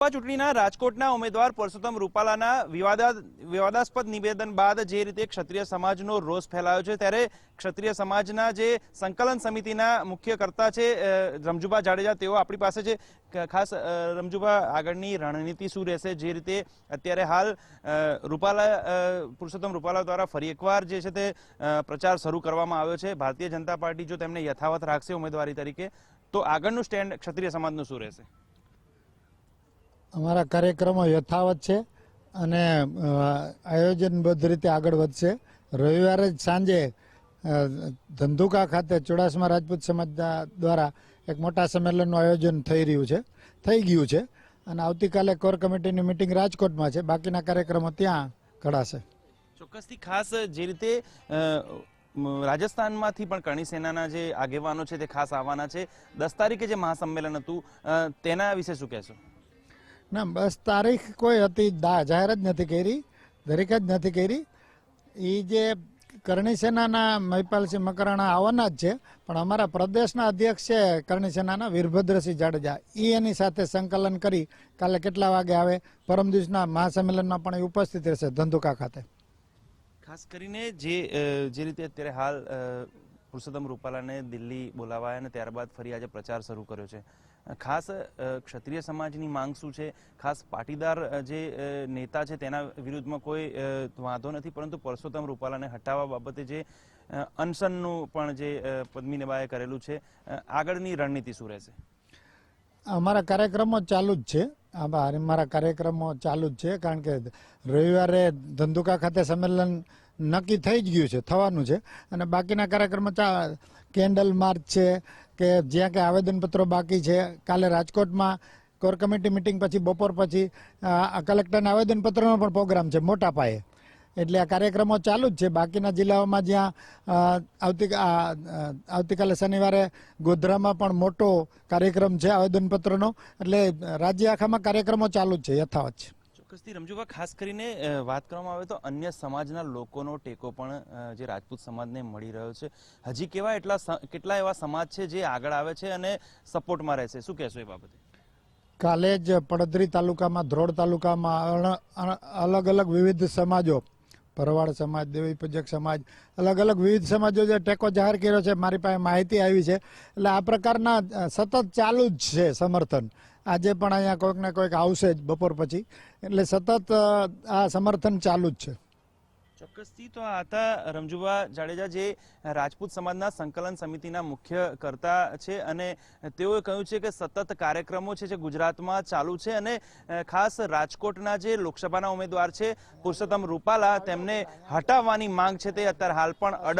ચૂંટણીના રાજકોટના ઉમેદવાર પરસોત્તમ રૂપાલાના વિવાદા- વિવાદાસ્પદ નિવેદન બાદ જે રીતે ક્ષત્રિય સમાજનો રોષ ફેલાયો છે, ત્યારે ક્ષત્રિય સમાજના જે સંકલન સમિતિના મુખ્ય કર્તા છે રમજુભા જાડેજા, તેઓ આપણી પાસે છે. ખાસ રમજુભા, આગળની રણનીતિ શું રહેશે? જે રીતે અત્યારે હાલ રૂપાલા પુરુષોત્તમ રૂપાલા દ્વારા ફરી એકવાર જે છે તે પ્રચાર શરૂ કરવામાં આવ્યો છે. ભારતીય જનતા પાર્ટી જો તેમને યથાવત રાખશે ઉમેદવારી તરીકે, તો આગળનું સ્ટેન્ડ ક્ષત્રિય સમાજનું શું રહેશે? અમારા કાર્યક્રમો યથાવત છે અને આયોજનબદ્ધ રીતે આગળ વધશે. રવિવારે જ સાંજે ધંધુકા ખાતે ચુડાસમા રાજપૂત સમાજ દ્વારા એક મોટા સંમેલનનું આયોજન થઈ રહ્યું છે, થઈ ગયું છે અને આવતીકાલે કોર કમિટીની મિટિંગ રાજકોટમાં છે. બાકીના કાર્યક્રમો ત્યાં ઘડાશે. ચોક્કસથી ખાસ જે રીતે રાજસ્થાનમાંથી પણ કરણી સેનાના જે આગેવાનો છે તે ખાસ આવવાના છે. દસ તારીખે જે મહાસંમેલન હતું તેના વિશે શું કહેશો? ના, બસ તારીખ કોઈ હતી જાહેર જ નથી કરી, દરેક જ નથી કરી. એ જે કરણી સેનાના મહિપાલસિંહ મકરાણા આવવાના જ છે, પણ અમારા પ્રદેશના અધ્યક્ષ છે કરણી સેનાના વીરભદ્રસિંહ જાડેજા. એ એની સાથે સંકલન કરી કાલે કેટલા વાગે આવે? પરમ દિવસના મહાસંમેલનમાં પણ એ ઉપસ્થિત રહેશે ધંધુકા ખાતે. ખાસ કરીને જે જે રીતે અત્યારે હાલ પુરુષોત્તમ રૂપાલાને દિલ્હી બોલાવાયા અને ત્યારબાદ ફરી આજે પ્રચાર શરૂ કર્યો છે. ખાસ ક્ષત્રિય સમાજની માંગ શું છે? ખાસ પાટીદાર જે નેતા છે તેના વિરુદ્ધમાં કોઈ વાંધો નથી, પરંતુ પરસોત્તમ રૂપાલાને હટાવવા બાબતે જે અનશનનું પણ જે પદ્મિનીબાએ કરેલું છે આગળની રણનીતિ શું રહેશે? અમારા કાર્યક્રમો ચાલુ જ છે. અમારા કાર્યક્રમો ચાલુ જ છે, કારણ કે રવિવારે ધંધુકા ખાતે સંમેલન નક્કી થઈ જ ગયું છે, થવાનું છે. અને બાકીના કાર્યક્રમો ચા, કેન્ડલ માર્ચ છે, કે જ્યાં કે આવેદનપત્રો બાકી છે. કાલે રાજકોટમાં કોર કમિટી મિટિંગ પછી, બપોર પછી કલેક્ટરના આવેદનપત્રનો પણ પ્રોગ્રામ છે, મોટા પાયે. એટલે આ કાર્યક્રમો ચાલુ જ છે. બાકીના જિલ્લાઓમાં જ્યાં આવતી આવતીકાલે શનિવારે ગોધરામાં પણ મોટો કાર્યક્રમ છે, આવેદનપત્રનો. એટલે રાજ્ય આખામાં કાર્યક્રમો ચાલુ જ છે, યથાવત છે. ચોક્કસથી. રમજુભા ખાસ કરીને વાત કરવામાં આવે તો અન્ય સમાજના લોકોનો ટેકો પણ જે રાજપૂત સમાજને મળી રહ્યો છે. હજી કેવા એટલા કેટલા એવા સમાજ છે જે આગળ આવે છે અને સપોર્ટમાં રહેશે શું કહેશો એ બાબતે? કાલે જ પડદરી તાલુકામાં, ધ્રોડ તાલુકામાં અલગ અલગ વિવિધ સમાજો, ભરવાડ સમાજ, દેવી પૂજક સમાજ, અલગ અલગ વિવિધ સમાજો જે ટેકો જાહેર કર્યો છે, મારી પાસે માહિતી આવી છે. એટલે આ પ્રકારના સતત ચાલુ જ છે સમર્થન. આજે પણ અહીંયા કોઈક ને કોઈક આવશે જ બપોર પછી. એટલે સતત આ સમર્થન ચાલુ જ છે. ચોક્કસથી તો આ હતા રમજુભા જાડેજા જે રાજપૂત સમાજના સંકલન સમિતિના મુખ્ય કર્તા છે અને તેઓએ કહ્યું છે કે સતત કાર્યક્રમો છે જે ગુજરાતમાં ચાલુ છે અને ખાસ રાજકોટના જે લોકસભાના ઉમેદવાર છે પુરુષોત્તમ રૂપાલા તેમને હટાવવાની માંગ છે તે અત્યારે હાલ પણ અડગ